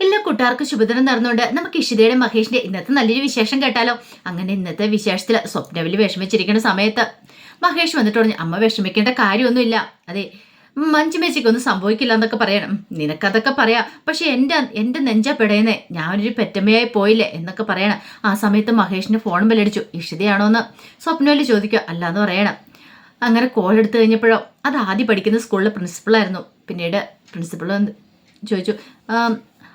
എല്ലാ കൂട്ടുകാർക്കും ശുഭദിനം നടന്നുകൊണ്ട് നമുക്ക് ഇഷിതയുടെ മഹേഷിന്റെ ഇന്നത്തെ നല്ലൊരു വിശേഷം കേട്ടാലോ? അങ്ങനെ ഇന്നത്തെ വിശേഷത്തിൽ സ്വപ്നവലി വിഷമിച്ചിരിക്കുന്ന സമയത്ത് മഹേഷ് വന്നിട്ട് പറഞ്ഞു അമ്മ വിഷമിക്കേണ്ട കാര്യമൊന്നുമില്ല. അതെ മഞ്ചുമേച്ചിക്കൊന്നും സംഭവിക്കില്ല എന്നൊക്കെ പറയണം. നിനക്കതൊക്കെ പറയാം. പക്ഷെ എന്റെ എന്റെ നെഞ്ച പെടയുന്നേ. ഞാനൊരു പെറ്റമ്മയായി പോയില്ലേ എന്നൊക്കെ പറയണം. ആ സമയത്ത് മഹേഷിന് ഫോൺ ബെല്ലടിച്ചു. ഇഷിതയാണോ എന്ന് സ്വപ്നവിൽ ചോദിക്കുക. അല്ലാന്ന് പറയണം. അങ്ങനെ കോൾ എടുത്തു കഴിഞ്ഞപ്പോഴോ അത് ആദ്യം പഠിക്കുന്ന സ്കൂളിലെ പ്രിൻസിപ്പളായിരുന്നു. പിന്നീട് പ്രിൻസിപ്പൾ ചോദിച്ചു "ആം,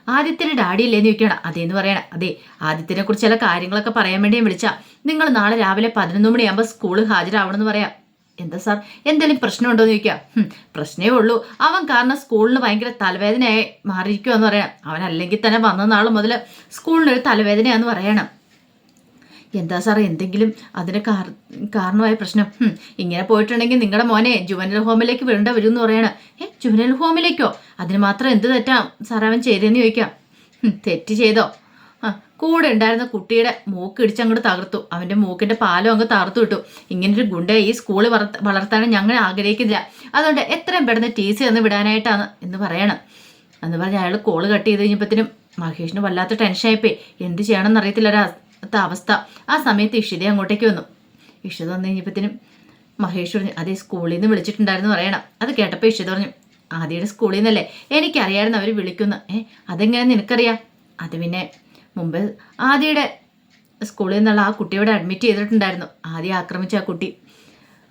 ആദിത്യന് ഡാഡി ഇല്ലേന്ന് ചോദിക്കണം അതേന്ന് പറയണം. അതെ ആദിത്യനെ കുറിച്ച് ചില കാര്യങ്ങളൊക്കെ പറയാൻ വേണ്ടി ഞാൻ വിളിച്ചാ. നിങ്ങൾ നാളെ രാവിലെ പതിനൊന്ന് മണിയാകുമ്പോൾ സ്കൂളിൽ ഹാജരാവണമെന്ന് പറയാം. എന്താ സാർ? എന്തെങ്കിലും പ്രശ്നമുണ്ടോ എന്ന് ചോദിക്കാം. "ഹും, പ്രശ്നമേ ഉള്ളൂ. അവൻ കാരണം സ്കൂളിന് ഭയങ്കര തലവേദനയായി മാറിയിരിക്കുമെന്ന് പറയണം. അവൻ തന്നെ വന്ന നാൾ മുതൽ സ്കൂളിനൊരു തലവേദനയാന്ന് പറയണം. എന്താ സാറേ എന്തെങ്കിലും അതിന് കാരണമായ പ്രശ്നം? ഇങ്ങനെ പോയിട്ടുണ്ടെങ്കിൽ നിങ്ങളുടെ മോനെ ജുവനൽ ഹോമിലേക്ക് വിടേണ്ട വരും എന്ന് പറയണം. ഏ ജുവനൽ ഹോമിലേക്കോ? അതിന് മാത്രം എന്ത് തെറ്റാ സാറേ അവൻ ചെയ്തതെന്ന് ചോദിക്കാം. തെറ്റ് ചെയ്തോ? ആ കൂടെ ഉണ്ടായിരുന്ന കുട്ടിയുടെ മൂക്ക് ഇടിച്ചങ്ങോട്ട് തകർത്തു. അവന്റെ മൂക്കിന്റെ പാലം അങ്ങ് തകർത്തു വിട്ടു. ഇങ്ങനൊരു ഗുണ്ട ഈ സ്കൂളിൽ വളർത്ത വളർത്താനും ഞങ്ങൾ ആഗ്രഹിക്കുന്നില്ല. അതുകൊണ്ട് എത്രയും പെട്ടെന്ന് ടി സി ഒന്ന് വിടാനായിട്ടാണ് എന്ന് പറയണം. എന്ന് പറഞ്ഞ് അയാൾ കോൾ കട്ട് ചെയ്ത് കഴിഞ്ഞപ്പോഴത്തേനും മഹേഷിന് വല്ലാത്ത ടെൻഷനായിപ്പോയി എന്ത് ചെയ്യണമെന്ന് അറിയത്തില്ല ഒരാ അവസ്ഥ. ആ സമയത്ത് ഇഷിത അങ്ങോട്ടേക്ക് വന്നു. ഇഷിത വന്നു കഴിഞ്ഞപ്പോഴത്തേനും മഹേഷ് പറഞ്ഞു അതേ സ്കൂളിൽ നിന്ന് വിളിച്ചിട്ടുണ്ടായിരുന്നു പറയണം. അത് കേട്ടപ്പോൾ ഇഷിത പറഞ്ഞു ആദ്യയുടെ സ്കൂളിൽ നിന്നല്ലേ? എനിക്കറിയായിരുന്നു അവർ വിളിക്കുന്നു. ഏ അതെങ്ങനെ നിനക്കറിയാം? അത് പിന്നെ മുമ്പ് ആദ്യയുടെ സ്കൂളിൽ നിന്നുള്ള ആ കുട്ടിയോടെ അഡ്മിറ്റ് ചെയ്തിട്ടുണ്ടായിരുന്നു. ആദ്യം ആക്രമിച്ച ആ കുട്ടി.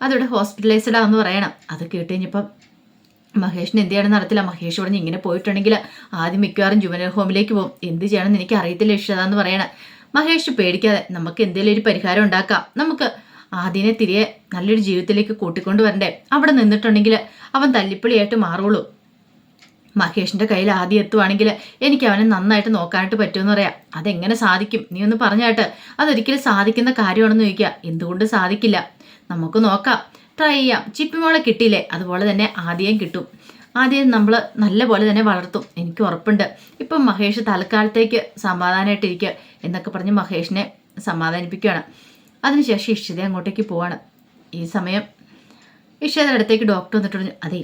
അതോടെ ഹോസ്പിറ്റലൈസ്ഡ് ആണെന്ന് പറയണം. അത് കേട്ട് കഴിഞ്ഞപ്പം മഹേഷിന് എന്ത് ചെയ്യണമെന്ന് അറിയത്തില്ല. മഹേഷ് പറഞ്ഞ് ഇങ്ങനെ പോയിട്ടുണ്ടെങ്കിൽ ആദ്യം മിക്കവാറും ജുവനൽ ഹോമിലേക്ക് പോകും. എന്ത് ചെയ്യണമെന്ന് എനിക്ക് അറിയത്തില്ല ഇഷ്ടതാന്ന് പറയണം. മഹേഷ് പേടിക്കാതെ നമുക്ക് എന്തെങ്കിലും ഒരു പരിഹാരം ഉണ്ടാക്കാം. നമുക്ക് ആദ്യനെ തിരികെ നല്ലൊരു ജീവിതത്തിലേക്ക് കൂട്ടിക്കൊണ്ടു വരണ്ടേ? അവിടെ നിന്നിട്ടുണ്ടെങ്കിൽ അവൻ തല്ലിപ്പൊളിയായിട്ട് മാറുള്ളൂ. മഹേഷിന്റെ കയ്യിൽ ആദ്യം എത്തുവാണെങ്കിൽ എനിക്ക് അവനെ നന്നായിട്ട് നോക്കാനായിട്ട് പറ്റുമെന്ന് പറയാം. അതെങ്ങനെ സാധിക്കും? നീ ഒന്ന് പറഞ്ഞാട്ട് അതൊരിക്കലും സാധിക്കുന്ന കാര്യമാണെന്ന് ചോദിക്കുക. എന്തുകൊണ്ട് സാധിക്കില്ല? നമുക്ക് നോക്കാം. ട്രൈ ചെയ്യാം. ചിപ്പിമോളെ കിട്ടിയില്ലേ? അതുപോലെ തന്നെ ആദ്യം കിട്ടും. ആദ്യം നമ്മൾ നല്ലപോലെ തന്നെ വളർത്തും. എനിക്ക് ഉറപ്പുണ്ട്. ഇപ്പം മഹേഷ് തൽക്കാലത്തേക്ക് സമാധാനമായിട്ടിരിക്കുക എന്നൊക്കെ പറഞ്ഞ് മഹേഷിനെ സമാധാനിപ്പിക്കുകയാണ് അതിനുശേഷം ഇഷിത അങ്ങോട്ടേക്ക് പോവാണ്. ഈ സമയം ഇഷിതയുടെ അടുത്തേക്ക് ഡോക്ടർ വന്നിട്ട് പറഞ്ഞു അതെ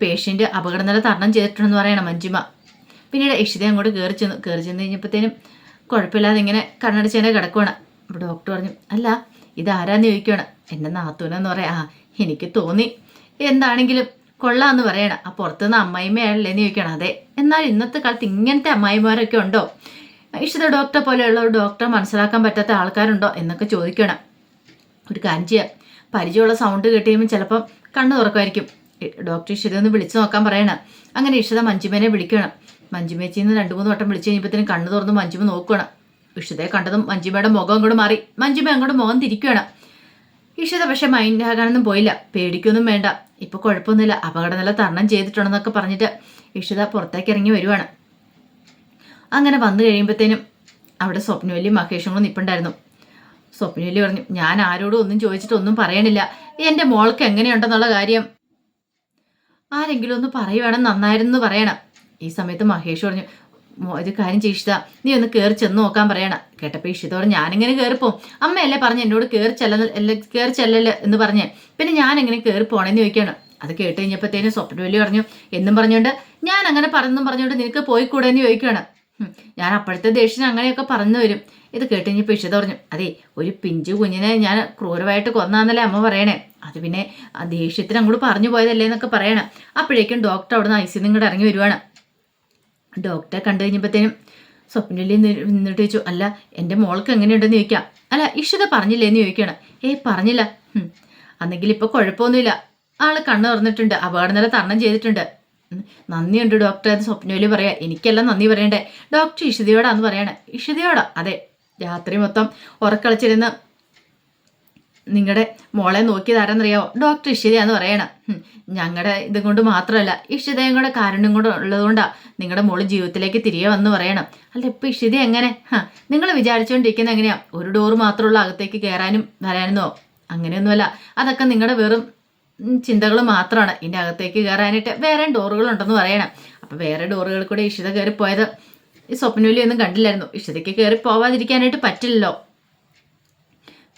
പേഷ്യന്റ് അപകടനില തരണം ചെയ്തിട്ടുണ്ടെന്ന് പറയണം മഞ്ജുമ. പിന്നീട് ഇഷിത അങ്ങോട്ട് കയറി ചെന്നു കയറി ചെന്ന് കഴിഞ്ഞപ്പോഴത്തേനും കുഴപ്പമില്ലാതെ ഇങ്ങനെ കണ്ണടച്ചേനെ കിടക്കുവാണ്. അപ്പോൾ ഡോക്ടർ പറഞ്ഞു അല്ല ഇതാരാന്ന് ചോദിക്കുകയാണ് എന്റെ നാത്തൂനെന്ന് പറയാം. ആ എനിക്ക് തോന്നി. എന്താണെങ്കിലും കൊള്ളാന്ന് പറയണം. ആ പുറത്തുനിന്ന് അമ്മായിമ്മയല്ലേന്ന് ചോദിക്കണം. അതെ. എന്നാൽ ഇന്നത്തെ കാലത്ത് ഇങ്ങനത്തെ അമ്മായിമാരൊക്കെ ഉണ്ടോ? ഇഷ്ട ഡോക്ടറെ പോലെയുള്ള ഒരു ഡോക്ടറെ മനസ്സിലാക്കാൻ പറ്റാത്ത ആൾക്കാരുണ്ടോ എന്നൊക്കെ ചോദിക്കണം. ഒരു കാര്യം ചെയ്യാം. പരിചയമുള്ള സൗണ്ട് കേട്ട് ചിലപ്പം കണ്ണ് തുറക്കുമായിരിക്കും. ഡോക്ടർ ഇഷിത ഒന്ന് വിളിച്ചു നോക്കാൻ പറയണം. അങ്ങനെ ഇഷിത മഞ്ജുമേനെ വിളിക്കണം. മഞ്ജുമേച്ചിന്ന് രണ്ട് മൂന്ന് വട്ടം വിളിച്ചു കഴിഞ്ഞപ്പോഴത്തേനും കണ്ണു തുറന്ന് മഞ്ജുമ നോക്കണം ഇഷിതയെ കണ്ടതും മഞ്ജുമയുടെ മുഖം അങ്ങോട്ട് മാറി. മഞ്ജുമ അങ്ങോട്ട് മുഖം തിരിക്കുകയാണ് ഇഷിത പക്ഷെ മൈൻഡ് ആകാനൊന്നും പോയില്ല. പേടിക്കൊന്നും വേണ്ട. ഇപ്പൊ കുഴപ്പമൊന്നുമില്ല. അപകടനില തരണം ചെയ്തിട്ടുണ്ടെന്നൊക്കെ പറഞ്ഞിട്ട് ഇഷിത പുറത്തേക്ക് ഇറങ്ങി വരുവാണ്. അങ്ങനെ വന്നു കഴിയുമ്പോഴത്തേനും അവിടെ സ്വപ്നവല്ലി മഹേഷും കൂടെ നിൽപ്പുണ്ടായിരുന്നു സ്വപ്നവല്ലി പറഞ്ഞു ഞാൻ ആരോടും ഒന്നും ചോദിച്ചിട്ട് ഒന്നും പറയണില്ല. എന്റെ മോൾക്ക് എങ്ങനെയുണ്ടെന്നുള്ള കാര്യം ആരെങ്കിലും ഒന്ന് പറയുവാണെങ്കിൽ നന്നായിരുന്നു പറയണം. ഈ സമയത്ത് മഹേഷ് പറഞ്ഞു "മോ- ഒരു കാര്യം ചെയ്യിഷ്ട നീ ഒന്ന് കയറി ചെന്ന് നോക്കാൻ പറയണം. കേട്ടപ്പോൾ ഇഷിത പറഞ്ഞു ഞാനിങ്ങനെ കയറിപ്പോവും അമ്മയല്ലേ പറഞ്ഞു എന്നോട് കയറി ചെല്ല കയറി ചെല്ലല് എന്ന് പറഞ്ഞ്. പിന്നെ ഞാൻ എങ്ങനെ കയറി പോണേന്ന് ചോദിക്കാണ്. അത് കേട്ട് കഴിഞ്ഞപ്പോഴത്തേനും സ്വപ്നവല്ലി പറഞ്ഞു എന്നും പറഞ്ഞുകൊണ്ട് ഞാൻ അങ്ങനെ പറഞ്ഞെന്നും പറഞ്ഞുകൊണ്ട് നിനക്ക് പോയിക്കൂടെ എന്ന് ചോദിക്കുകയാണ് ഞാൻ അപ്പോഴത്തെ ദേഷ്യം അങ്ങനെയൊക്കെ പറഞ്ഞു വരും. ഇത് കേട്ട് കഴിഞ്ഞപ്പോൾ ഇഷിത പറഞ്ഞു അതെ ഒരു പിഞ്ചു കുഞ്ഞിനെ ഞാൻ ക്രൂരമായിട്ട് കൊന്നാന്നല്ലേ അമ്മ പറയണേ. അത് പിന്നെ ആ ദേഷ്യത്തിന് അങ്ങോട്ട് പറഞ്ഞു പോയതല്ലേ എന്നൊക്കെ പറയണം. അപ്പോഴേക്കും ഡോക്ടർ അവിടെ നിന്ന് ഐ സി ഇങ്ങോട്ട് ഇറങ്ങി വരുവാണ്. ഡോക്ടറെ കണ്ടു കഴിഞ്ഞപ്പോഴത്തേനും സ്വപ്നലി നിന്നിട്ട് ചോദിച്ചു അല്ല എന്റെ മോൾക്ക് എങ്ങനെയുണ്ടെന്ന് ചോദിക്കാം. അല്ല ഇഷിത പറഞ്ഞില്ലേന്ന് ചോദിക്കണം ഏ പറഞ്ഞില്ല. അന്നെങ്കിൽ ഇപ്പോൾ കുഴപ്പമൊന്നുമില്ല. ആൾ കണ്ണ് തുറന്നിട്ടുണ്ട് അപകടനില തരണം ചെയ്തിട്ടുണ്ട്. നന്ദിയുണ്ട് ഡോക്ടർ അത് സ്വപ്നവലി പറയാം. എനിക്കല്ല നന്ദി പറയണ്ടേ? ഡോക്ടർ ഇഷിതയോടാന്ന് പറയണേ. ഇഷിതയോടാ? അതെ. രാത്രി മൊത്തം ഉറക്കളിച്ചിരുന്ന് നിങ്ങളുടെ മോളെ നോക്കിയതാരെന്നറിയാവോ? ഡോക്ടർ ഇഷിതയാന്ന് പറയണം. ഞങ്ങളുടെ ഇതും കൊണ്ട് മാത്രമല്ല ഇഷിതയും കൂടെ കാരണം കൂടെ ഉള്ളതുകൊണ്ടാണ് നിങ്ങളുടെ മോൾ ജീവിതത്തിലേക്ക് തിരികെ വന്ന് പറയണം. അല്ല ഇപ്പൊ ഇഷിത എങ്ങനെ? ഹാ നിങ്ങൾ വിചാരിച്ചുകൊണ്ടിരിക്കുന്ന എങ്ങനെയാ? ഒരു ഡോറ് മാത്രമുള്ള അകത്തേക്ക് കയറാനും വരാനെന്നോ? അങ്ങനെയൊന്നുമല്ല. അതൊക്കെ നിങ്ങളുടെ വെറും ചിന്തകൾ മാത്രമാണ് ഇതിന്റെ അകത്തേക്ക് കയറാനായിട്ട് വേറെ ഡോറുകളുണ്ടെന്ന് പറയണം. അപ്പോൾ വേറെ ഡോറുകൾ കൂടെ ഇഷിത കയറി പോയത് ഈ സ്വപ്നവലി ഒന്നും കണ്ടില്ലായിരുന്നു. ഇഷിതയ്ക്ക് കയറി പോവാതിരിക്കാനായിട്ട് പറ്റില്ലല്ലോ.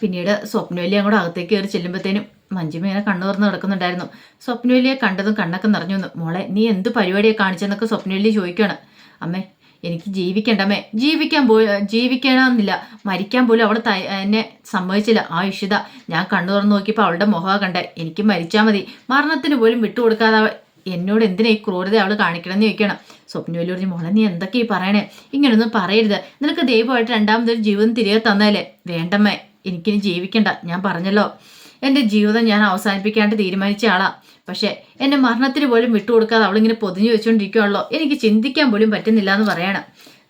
പിന്നീട് സ്വപ്നവലി അങ്ങോട്ട് അകത്തേക്ക് കയറി ചെല്ലുമ്പോഴത്തേനും മഞ്ജുമേനെ കണ്ണു തുറന്ന് കിടക്കുന്നുണ്ടായിരുന്നു സ്വപ്നവലിയെ കണ്ടതും കണ്ണൊക്കെ നിറഞ്ഞു വന്നു. മോളെ നീ എന്ത് പരിപാടിയെ കാണിച്ചെന്നൊക്കെ സ്വപ്നവലി ചോദിക്കുകയാണ്. അമ്മേ എനിക്ക് ജീവിക്കണ്ടമ്മേ ജീവിക്കാൻ പോ ജീവിക്കണമെന്നില്ല. മരിക്കാൻ പോലും അവൾ എന്നെ സമ്മതിച്ചില്ല. ആ ഇഷിത ഞാൻ കണ്ണു തുറന്ന് നോക്കിയപ്പോൾ അവളുടെ മുഖം കണ്ടേ. എനിക്ക് മരിച്ചാൽ മതി. മരണത്തിന് പോലും വിട്ടുകൊടുക്കാതെ എന്നോട് എന്തിനാ ഈ ക്രൂരത അവൾ കാണിക്കണമെന്ന് ചോദിക്കണം സ്വപ്നവല്ലി പറഞ്ഞു മോളെ നീ എന്തൊക്കെയാ ഈ പറയണേ? ഇങ്ങനൊന്നും പറയരുത്. നിനക്ക് ദൈവമായിട്ട് രണ്ടാമതൊരു ജീവിതം തിരികെ തന്നാലേ. വേണ്ടമ്മേ. എനിക്കിനി ജീവിക്കണ്ട. ഞാൻ പറഞ്ഞല്ലോ. എന്റെ ജീവിതം ഞാൻ അവസാനിപ്പിക്കാണ്ട് തീരുമാനിച്ച ആളാ. പക്ഷേ എന്നെ മരണത്തിന് പോലും വിട്ടുകൊടുക്കാതെ അവളിങ്ങനെ പൊതിഞ്ഞു വെച്ചുകൊണ്ടിരിക്കുകയാണല്ലോ. എനിക്ക് ചിന്തിക്കാൻ പോലും പറ്റുന്നില്ല എന്ന് പറയണം.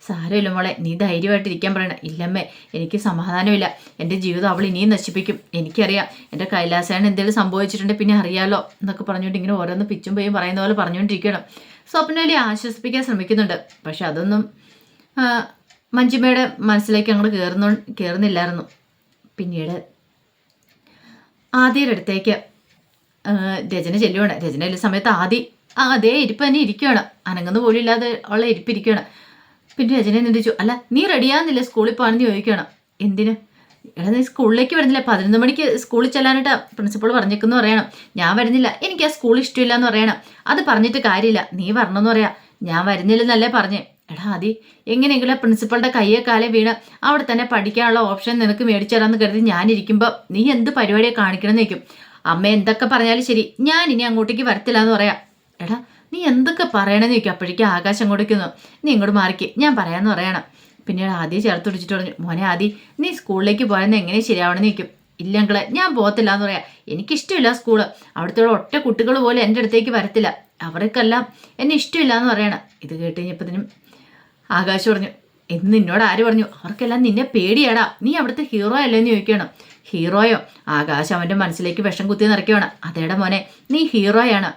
സാരമില്ല മോളെ നീ ധൈര്യമായിട്ടിരിക്കാൻ പറയണം. ഇല്ലമ്മേ എനിക്ക് സമാധാനമില്ല. എന്റെ ജീവിതം അവൾ ഇനിയും നശിപ്പിക്കും. എനിക്കറിയാം എന്റെ കൈലാസേന എന്തെങ്കിലും സംഭവിച്ചിട്ടുണ്ടെങ്കിൽ പിന്നെ അറിയാലോ എന്നൊക്കെ പറഞ്ഞുകൊണ്ട് ഇങ്ങനെ ഓരോന്ന് പിച്ചും പോയും പറയുന്ന പോലെ പറഞ്ഞുകൊണ്ടിരിക്കണം സ്വപ്നവലി ആശ്വസിപ്പിക്കാൻ ശ്രമിക്കുന്നുണ്ട്. പക്ഷെ അതൊന്നും മഞ്ജിമയുടെ മനസ്സിലേക്ക് അങ്ങോട്ട് കയറുന്നു കയറുന്നില്ലായിരുന്നു പിന്നീട് ആദ്യയുടെ അടുത്തേക്ക് രചന ചെല്ലുവാണ്. രചന ചെല്ലുന്ന സമയത്ത് ആദി ആ അതേ ഇരിപ്പ് തന്നെ ഇരിക്കുകയാണ് അനങ്ങുന്ന പോലും ഇല്ലാതെ ഉള്ള ഇരിപ്പിരിക്കുകയാണ് പിന്നെ രചന നിന്ദിച്ചു അല്ല നീ റെഡിയാകുന്നില്ല സ്കൂളിൽ പോകാനെന്ന് ചോദിക്കുകയാണ്. എന്തിന്? എടാ നീ സ്കൂളിലേക്ക് വരുന്നില്ല? പതിനൊന്ന് മണിക്ക് സ്കൂളിൽ ചെല്ലാനായിട്ട് പ്രിൻസിപ്പൾ പറഞ്ഞേക്കെന്ന് പറയണം. ഞാൻ വരുന്നില്ല. എനിക്ക് ആ സ്കൂൾ ഇഷ്ടമില്ല എന്ന് പറയണം. അത് പറഞ്ഞിട്ട് കാര്യമില്ല. നീ വരണമെന്ന് പറയാം. ഞാൻ വരുന്നില്ലെന്നല്ലേ പറഞ്ഞേ. എടാ ആദി എങ്ങനെയെങ്കിലും പ്രിൻസിപ്പളുടെ കയ്യെ കാലെ വീണ് അവിടെ തന്നെ പഠിക്കാനുള്ള ഓപ്ഷൻ നിനക്ക് മേടിച്ചു തരാമെന്ന് കരുതി ഞാനിരിക്കുമ്പോൾ നീ എന്ത് പരിപാടിയെ കാണിക്കണമെന്ന് വയ്ക്കും അമ്മ എന്തൊക്കെ പറഞ്ഞാലും ശരി ഞാൻ ഇനി അങ്ങോട്ടേക്ക് വരത്തില്ല എന്ന് പറയാം. എടാ നീ എന്തൊക്കെ പറയണമെന്ന് ചോദിക്കും. അപ്പോഴേക്കും ആകാശം കൊടുക്കുന്നു നീ ഇങ്ങോട്ട് മാറിക്ക് ഞാൻ പറയാമെന്ന് പറയണം. പിന്നീട് ആദ്യം ചേർത്ത് പിടിച്ചിട്ട് പറഞ്ഞു മോനെ ആദി നീ സ്കൂളിലേക്ക് പോയെന്ന് എങ്ങനെ ശരിയാവണമെന്ന് ചോദിക്കും. ഇല്ല അങ്കളെ ഞാൻ പോകത്തില്ല എന്ന് പറയാം. എനിക്കിഷ്ടമില്ല സ്കൂൾ. അവിടുത്തെ ഒറ്റ കുട്ടികൾ പോലും എന്റെ അടുത്തേക്ക് വരത്തില്ല. അവർക്കെല്ലാം എന്നെ ഇഷ്ടമില്ല എന്ന് പറയണം. ഇത് കേട്ട് കഴിഞ്ഞപ്പോഴത്തേനും ആകാശ് പറഞ്ഞു എന്ന് നിന്നോട് ആര് പറഞ്ഞു? അവർക്കെല്ലാം നിന്നെ പേടിയാടാ. നീ അവിടുത്തെ ഹീറോ അല്ലേന്ന് ചോദിക്കണം ഹീറോയോ ആകാശ് അവന്റെ മനസ്സിലേക്ക് വിഷം കുത്തി നിറയ്ക്കുകയാണ്. അതേടെ മോനെ നീ ഹീറോയാണ്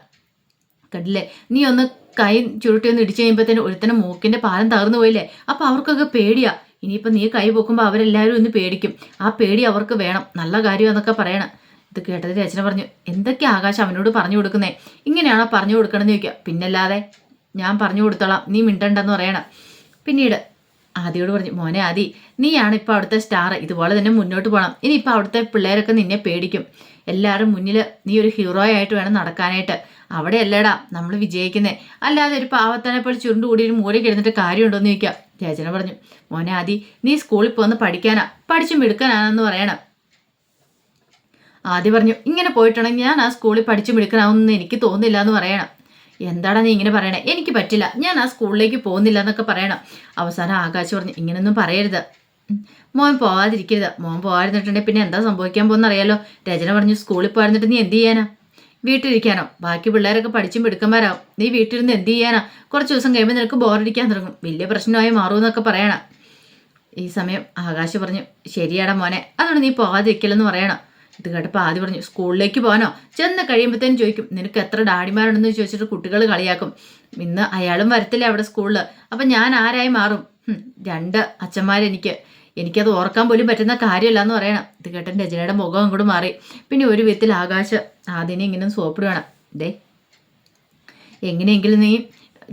കണ്ടില്ലേ? നീ ഒന്ന് കൈ ചുരുട്ടി ഒന്ന് ഇടിച്ചു കഴിയുമ്പോൾ തന്നെ ഒരുത്തനെ മൂക്കിന്റെ പാലം തകർന്നു പോയില്ലേ? അപ്പോൾ അവർക്കൊക്കെ പേടിയാ. ഇനിയിപ്പോൾ നീ കൈ പൊക്കുമ്പോൾ അവരെല്ലാവരും ഒന്ന് പേടിക്കും. ആ പേടി അവർക്ക് വേണം. നല്ല കാര്യം എന്നൊക്കെ പറയണം. ഇത് കേട്ടത് രചന പറഞ്ഞു എന്തൊക്കെ ആകാശം അവനോട് പറഞ്ഞു കൊടുക്കുന്നേ? ഇങ്ങനെയാണോ പറഞ്ഞു കൊടുക്കണമെന്ന് ചോദിക്കുക. പിന്നല്ലാതെ ഞാൻ പറഞ്ഞു കൊടുത്തോളാം. നീ മിണ്ടണ്ടെന്ന് പറയണം. പിന്നീട് ആദിയോട് പറഞ്ഞു മോനെ ആദി നീയാണ് ഇപ്പോൾ അവിടുത്തെ സ്റ്റാർ ഇതുപോലെ തന്നെ മുന്നോട്ട് പോകണം ഇനിയിപ്പോൾ അവിടുത്തെ പിള്ളേരൊക്കെ നിന്നെ പേടിക്കും. എല്ലാവരും മുന്നിൽ നീ ഒരു ഹീറോ ആയിട്ട് വേണം നടക്കാനായിട്ട്. അവിടെ അല്ലേടാ നമ്മൾ വിജയിക്കുന്നേ. അല്ലാതെ ഒരു പാവത്തനെ പോലെ ചുരുണ്ടുകൂടി ഒരു മൂടി കിടന്നിട്ട് കാര്യമുണ്ടോ എന്ന് ചോദിക്കാം. രചന പറഞ്ഞു മോനെ ആദി നീ സ്കൂളിൽ പോകുന്ന പഠിക്കാനാ. പഠിച്ചും മിടുക്കാനാണെന്ന് പറയണം. ആദ്യം പറഞ്ഞു ഇങ്ങനെ പോയിട്ടുണ്ടെങ്കിൽ ഞാൻ ആ സ്കൂളിൽ പഠിച്ചു മിടുക്കനാവുമെന്ന് എനിക്ക് തോന്നുന്നില്ല എന്ന് പറയണം. എന്താടാ നീ ഇങ്ങനെ പറയണേ? എനിക്ക് പറ്റില്ല. ഞാൻ ആ സ്കൂളിലേക്ക് പോകുന്നില്ല എന്നൊക്കെ പറയണം. അവസാനം ആകാശ് പറഞ്ഞു ഇങ്ങനെയൊന്നും പറയരുത്. മോൻ പോവാതിരിക്കരുത്. മോൻ പോവാതിരുന്നിട്ടുണ്ടെങ്കിൽ പിന്നെ എന്താ സംഭവിക്കാൻ പോകുന്ന അറിയാലോ രചന പറഞ്ഞു സ്കൂളിൽ പോയിരുന്നിട്ട് നീ എന്ത് ചെയ്യാനാ? വീട്ടിലിരിക്കാനോ. ബാക്കി പിള്ളേരൊക്കെ പഠിച്ചും മിടുക്കന്മാരാവും. നീ വീട്ടിലിരുന്ന് എന്ത് ചെയ്യാനാ? കുറച്ച് ദിവസം കഴിയുമ്പോൾ നിനക്ക് ബോറടിക്കാൻ തുടങ്ങും. വലിയ പ്രശ്നമായി മാറുമെന്നൊക്കെ പറയണം. ഈ സമയം ആകാശ് പറഞ്ഞു ശരിയാടാ മോനെ. അതുകൊണ്ട് നീ പോവാതിരിക്കലെന്ന് പറയണം. ഇത് കേട്ടപ്പോൾ ആദ്യം പറഞ്ഞു സ്കൂളിലേക്ക് പോകാനോ? ചെന്ന് കഴിയുമ്പോഴത്തേനും ചോദിക്കും നിനക്ക് എത്ര ഡാഡിമാരുണ്ടെന്ന്? ചോദിച്ചിട്ട് കുട്ടികൾ കളിയാക്കും. ഇന്ന് അയാളും വരത്തില്ല അവിടെ സ്കൂളിൽ അപ്പം ഞാൻ ആരായി മാറും? രണ്ട് അച്ഛന്മാരെനിക്ക് എനിക്കത് ഓർക്കാൻ പോലും പറ്റുന്ന കാര്യമല്ല എന്ന് പറയണം. ഇത് കേട്ടൻ രചനയുടെ മുഖം അങ്ങോട്ട് മാറി. പിന്നെ ഒരു വിധത്തിൽ ആകാശ് ആദ്യനെ ഇങ്ങനെ സോപ്പിടുകയാണ്. ദേ എങ്ങനെയെങ്കിലും നീ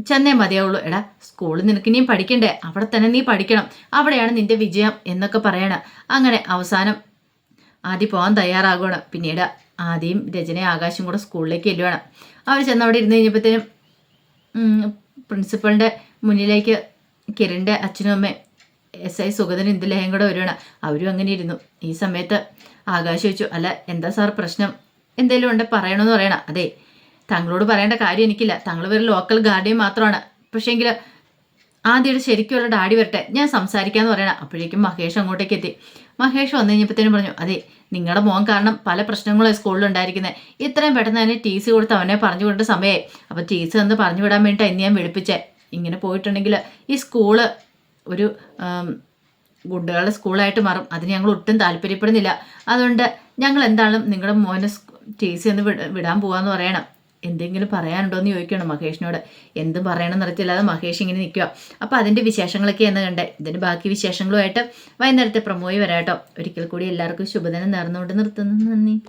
ചെന്നേ മതിയാവുള്ളൂ. എടാ സ്കൂളിൽ നിനക്ക് ഇനിയും പഠിക്കണ്ടേ? അവിടെ തന്നെ നീ പഠിക്കണം. അവിടെയാണ് നിന്റെ വിജയം എന്നൊക്കെ പറയണം. അങ്ങനെ അവസാനം ആദ്യം പോകാൻ തയ്യാറാകുകയാണ് പിന്നീട് ആദ്യം രചനയും ആകാശം കൂടെ സ്കൂളിലേക്ക് ചെല്ലുവാണ്. അവർ ചെന്ന് അവിടെ ഇരുന്ന് കഴിഞ്ഞപ്പോഴത്തേനും പ്രിൻസിപ്പളിന്റെ മുന്നിലേക്ക് കിരണിന്റെ അച്ഛനും അമ്മയും എസ് ഐ സുഗതനും ഇന്ദുലേഹയും കൂടെ വരുവാണ്. അവരും അങ്ങനെ ഇരുന്നു. ഈ സമയത്ത് ആകാശം ചോദിച്ചു അല്ല എന്താ സാർ പ്രശ്നം? എന്തെങ്കിലും ഉണ്ട് പറയണമെന്ന് പറയണം. അതെ തങ്ങളോട് പറയേണ്ട കാര്യം എനിക്കില്ല. തങ്ങൾ വെറും ലോക്കൽ ഗാർഡിയൻ മാത്രമാണ്. പക്ഷേങ്കിൽ ആദ്യയുടെ ശരിക്കുള്ള ഡാഡി വരട്ടെ ഞാൻ സംസാരിക്കാന്ന് പറയണം. അപ്പോഴേക്കും മഹേഷ് അങ്ങോട്ടേക്ക് എത്തി. മഹേഷ് വന്നു കഴിഞ്ഞപ്പോഴത്തേനും പറഞ്ഞു അതെ നിങ്ങളുടെ മോൻ കാരണം പല പ്രശ്നങ്ങളും സ്കൂളിൽ ഉണ്ടായിരിക്കുന്നത് ഇത്രയും പെട്ടെന്ന് തന്നെ ടി സി കൊടുത്ത് അവനെ പറഞ്ഞു കൊണ്ട് സമയമായി. അപ്പോൾ ടി സി പറഞ്ഞു വിടാൻ വേണ്ടിയിട്ട് ഇന്ന് ഞാൻ വിളിപ്പിച്ചേ. ഇങ്ങനെ പോയിട്ടുണ്ടെങ്കിൽ ഈ സ്കൂൾ ഒരു ഗുഡുകളുടെ സ്കൂളായിട്ട് മാറും. അതിന് ഞങ്ങൾ ഒട്ടും താല്പര്യപ്പെടുന്നില്ല. അതുകൊണ്ട് ഞങ്ങൾ എന്താണെങ്കിലും നിങ്ങളുടെ മോനെ ടി സി ഒന്ന് വിട വിടാൻ പോകാമെന്ന് പറയണം. എന്തെങ്കിലും പറയാനുണ്ടോ എന്ന് ചോദിക്കണം മഹേഷിനോട്. എന്തും പറയണമെന്ന് അറിയത്തില്ലാതെ മഹേഷ് ഇങ്ങനെ നിൽക്കുക അപ്പോൾ അതിന്റെ വിശേഷങ്ങളൊക്കെ എന്ന് കണ്ടേ? ഇതിന് ബാക്കി വിശേഷങ്ങളുമായിട്ട് വൈകുന്നേരത്തെ പ്രമോയി വരാട്ടോ. ഒരിക്കൽ കൂടി എല്ലാവർക്കും ശുഭദിനം നേർന്നുകൊണ്ട് നിർത്തുന്നു. നന്ദി.